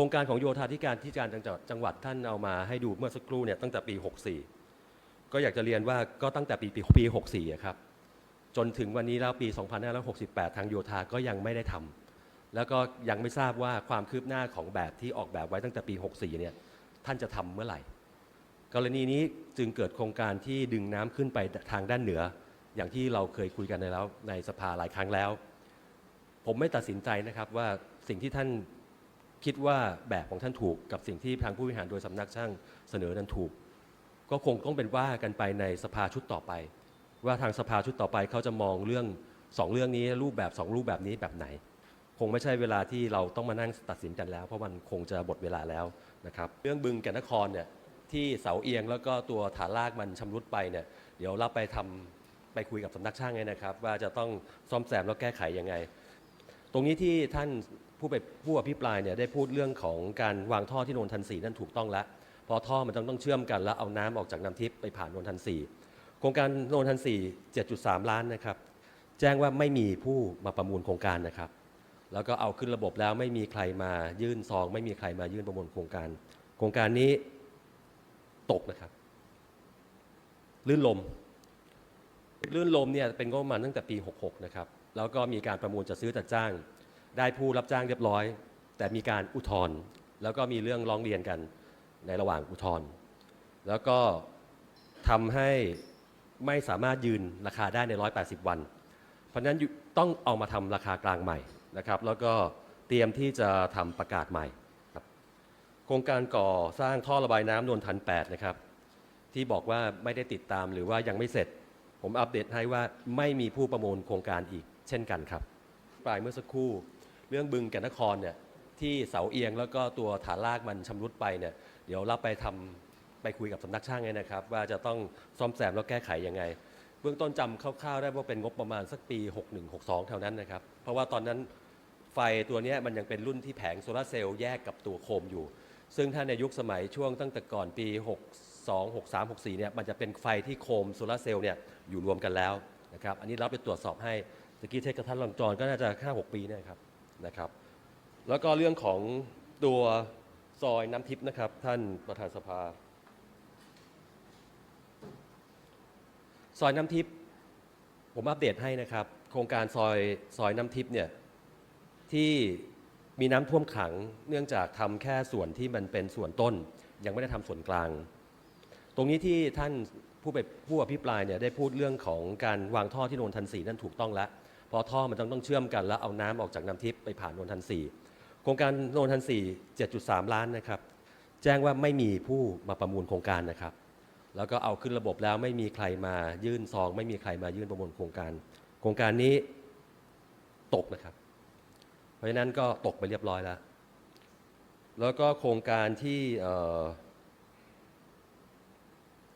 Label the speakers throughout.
Speaker 1: รงการของโยธาธิการที่การจังหวัดจังหวัดท่านเอามาให้ดูเมื่อสักครู่เนี่ยตั้งแต่ปี 64 ก็อยากจะเรียนว่าก็ตั้งแต่ปีปีปี64ครับจนถึงวันนี้แล้วปี 2568 ทางโยธาก็ยังไม่ได้ทำแล้วก็ยังไม่ทราบว่าความคืบหน้าของแบบที่ออกแบบไว้ตั้งแต่ปี 64 เนี่ยท่านจะทำเมื่อไหร่ กรณีนี้จึงเกิดโครงการที่ดึงน้ำขึ้นไปทางด้านเหนือ อย่างที่เราเคยคุยกันในแล้วในสภาหลายครั้งแล้ว ผมไม่ตัดสินใจนะครับว่าสิ่งที่ท่าน คิดว่าแบบของท่านถูกกับสิ่งที่ทางผู้บริหารโดยสำนักช่างเสนอนั้นถูก ก็คงต้องเป็นว่ากันไปในสภาชุดต่อไป ว่าทางสภาชุดต่อไปเขาจะมองเรื่องสองเรื่องนี้รูปแบบสองรูปแบบนี้แบบไหน คงไม่ใช่เวลาที่เราต้องมานั่งตัดสินกันแล้ว เพราะมันคงจะหมดเวลาแล้วนะครับ เรื่องบึงแก่นนครเนี่ยที่เสาเอียงแล้วก็ตัวฐานรากมันชำรุดไปเนี่ยเดี๋ยวรับไปทำไปคุยกับสำนักช่างเลยนะครับ ว่าจะต้องซ่อมแซมแล้วแก้ไขยังไง ตรงนี้ที่ท่าน ผู้ไปผู้อภิปรายเนี่ยได้พูดเรื่องของการวางท่อที่โนนทันสีนั่นถูกต้องแล้วเพราะท่อมันต้องต้องเชื่อมกันแล้วเอาน้ำออกจากน้ำทิพย์ไปผ่านโนนทันสีโครงการโนนทันสี7.3 ล้านนะครับ แจ้งว่าไม่มีผู้มาประมูลโครงการนะครับ แล้วก็เอาขึ้นระบบแล้วไม่มีใครมายื่นซอง ไม่มีใครมายื่นประมูลโครงการ โครงการนี้ตกนะครับ ลื่นลม ลื่นลมเนี่ยเป็นงบประมาณตั้งแต่ปี 66 นะครับ แล้วก็มีการประมูลจัดซื้อจัดจ้าง ได้ผู้รับจ้างเรียบร้อย แต่มีการอุทธรณ์แล้วก็มีเรื่องร้องเรียนกันในระหว่างอุทธรณ์แล้วก็ทำให้ไม่สามารถยืนราคาได้ใน 180 วัน เพราะฉะนั้นต้องเอามาทำราคากลางใหม่นะครับ แล้วก็เตรียมที่จะทำประกาศใหม่ครับโครงการก่อสร้างท่อระบายน้ำนวลทัน8นะครับ ที่บอกว่าไม่ได้ติดตามหรือว่ายังไม่เสร็จ ผมอัปเดตให้ว่าไม่มีผู้ประมูลโครงการอีกเช่นกันครับ ปลายเมื่อสักครู่ เรื่องบึงแก่นนครเนี่ยที่เสาเอียงแล้วก็ตัวฐานรากมันชำรุดไปเนี่ยเดี๋ยวเรับไปทำไปคุยกับสำนักช่างเนี่ยนะครับ ว่าจะต้องซ่อมแซมแล้วแก้ไขยังไง เบื้องต้นจำคร่าวๆได้ว่าเป็นงบประมาณสักปี 6162เท่านั้นนะครับ เพราะว่าตอนนั้นไฟตัวเนี้ยมันยังเป็นรุ่นที่แผงโซลาร์เซลล์แยกกับตัวโคมอยู่ ซึ่งถ้าในยุคสมัยช่วงตั้งแต่ก่อนปี 62 63 64เนี่ยมันจะเป็นไฟที่โคมโซลาร์เซลล์เนี่ยอยู่รวมกันแล้วนะครับ อันนี้เราไปตรวจสอบให้ตะกี้เทคกระทันลังจรก็น่าจะ5-6ปีเนะครับ นะครับ แล้วก็เรื่องของตัวซอยน้ำทิพย์นะครับ ท่านประธานสภา ซอยน้ำทิพย์ผมอัปเดตให้นะครับ โครงการซอยซอยน้ำทิพย์เนี่ยที่มีน้ำท่วมขังเนื่องจากทำแค่ส่วนที่มันเป็นส่วนต้น ยังไม่ได้ทำส่วนกลาง ตรงนี้ที่ท่านผู้ไปผู้อภิปรายเนี่ยได้พูดเรื่องของการวางท่อที่โนนทันสีนั่นถูกต้องแล้ว เพราะท่อมันต้องต้องเชื่อมกัน แล้วเอาน้ำออกจากน้ำทิพย์ไปผ่านโนนทันสีโครงการโนนทันสี7.3 ล้านนะครับ แจ้งว่าไม่มีผู้มาประมูลโครงการนะครับ แล้วก็เอาขึ้นระบบแล้วไม่มีใครมายื่นซอง ไม่มีใครมายื่นประมูลโครงการ โครงการนี้ตกนะครับ เพราะฉะนั้นก็ตกไปเรียบร้อยแล้ว แล้วก็โครงการที่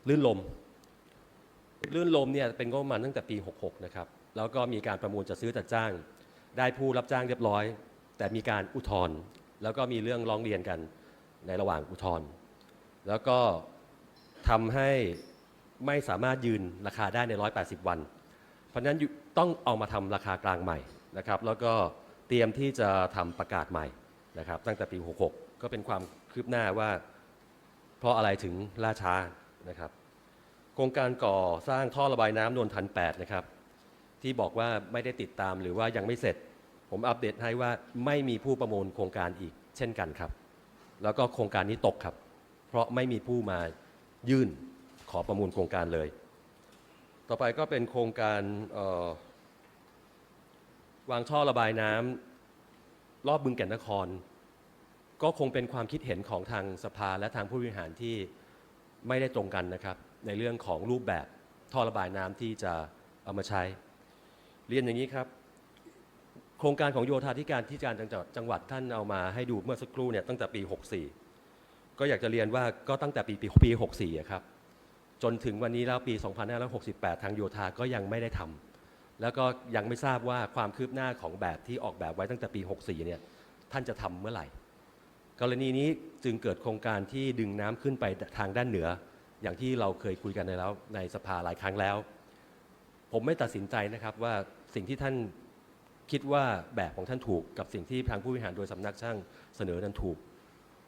Speaker 1: ลื่นลม ลื่นลมเนี่ยเป็นงบประมาณตั้งแต่ปี 66 นะครับ แล้วก็มีการประมูลจัดซื้อจัดจ้าง ได้ผู้รับจ้างเรียบร้อย แต่มีการอุทธรณ์แล้วก็มีเรื่องร้องเรียนกันในระหว่างอุทธรณ์แล้วก็ทำให้ไม่สามารถยืนราคาได้ใน 180 วัน เพราะฉะนั้นต้องเอามาทำราคากลางใหม่นะครับ แล้วก็เตรียมที่จะทำประกาศใหม่นะครับ ตั้งแต่ปี 66 ก็เป็นความคืบหน้าว่า เพราะอะไรถึงล่าช้านะครับ โครงการก่อสร้างท่อระบายน้ำนวลทัน8นะครับ ที่บอกว่าไม่ได้ติดตามหรือว่ายังไม่เสร็จ ผมอัปเดตให้ว่าไม่มีผู้ประมูลโครงการอีก เช่นกันครับ แล้วก็โครงการนี้ตกครับ เพราะไม่มีผู้มายื่นขอประมูลโครงการเลย ต่อไปก็เป็นโครงการวางท่อระบายน้ำรอบบึงแก่นนคร ก็คงเป็นความคิดเห็นของทางสภาและทางผู้บริหารที่ไม่ได้ตรงกันนะครับ ในเรื่องของรูปแบบท่อระบายน้ำที่จะเอามาใช้ เรียนอย่างนี้ครับ โครงการของโยธาธิการที่การจังหวัดจังหวัดท่านเอามาให้ดูเมื่อสักครู่เนี่ยตั้งแต่ปี 64 ก็อยากจะเรียนว่าก็ตั้งแต่ปีปีปี64ครับจนถึงวันนี้แล้วปี 2568 ทางโยธาก็ยังไม่ได้ทำแล้วก็ยังไม่ทราบว่าความคืบหน้าของแบบที่ออกแบบไว้ตั้งแต่ปี 64 เนี่ยท่านจะทำเมื่อไหร่ กรณีนี้จึงเกิดโครงการที่ดึงน้ำขึ้นไปทางด้านเหนือ อย่างที่เราเคยคุยกันในแล้วในสภาหลายครั้งแล้ว ผมไม่ตัดสินใจนะครับว่าสิ่งที่ท่านคิดว่าแบบของท่านถูกกับสิ่งที่ทางผู้บริหารโดยสำนักช่างเสนอนั้นถูก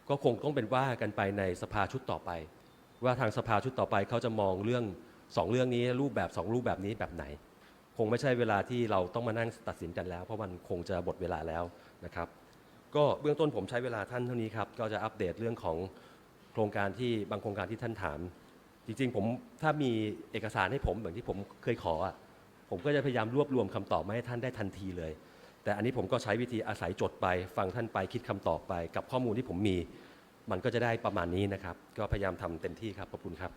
Speaker 1: ก็คงต้องเป็นว่ากันไปในสภาชุดต่อไป ว่าทางสภาชุดต่อไปเขาจะมองเรื่องสองเรื่องนี้รูปแบบสองรูปแบบนี้แบบไหน คงไม่ใช่เวลาที่เราต้องมานั่งตัดสินกันแล้ว เพราะมันคงจะหมดเวลาแล้วนะครับ ก็เบื้องต้นผมใช้เวลาท่านเท่านี้ครับก็จะอัปเดตเรื่องของโครงการที่บางโครงการที่ท่านถาม จริงๆ ผมถ้ามีเอกสารให้ผมอย่างที่ผมเคยขออะผมก็จะพยายามรวบรวมคำตอบมาให้ท่านได้ทันทีเลย แต่อันนี้ผมก็ใช้วิธีอาศัยจดไป ฟังท่านไปคิดคำตอบไป กับข้อมูลที่ผมมี มันก็จะได้ประมาณนี้นะครับ ก็พยายามทำเต็มที่ครับขอบคุณครับ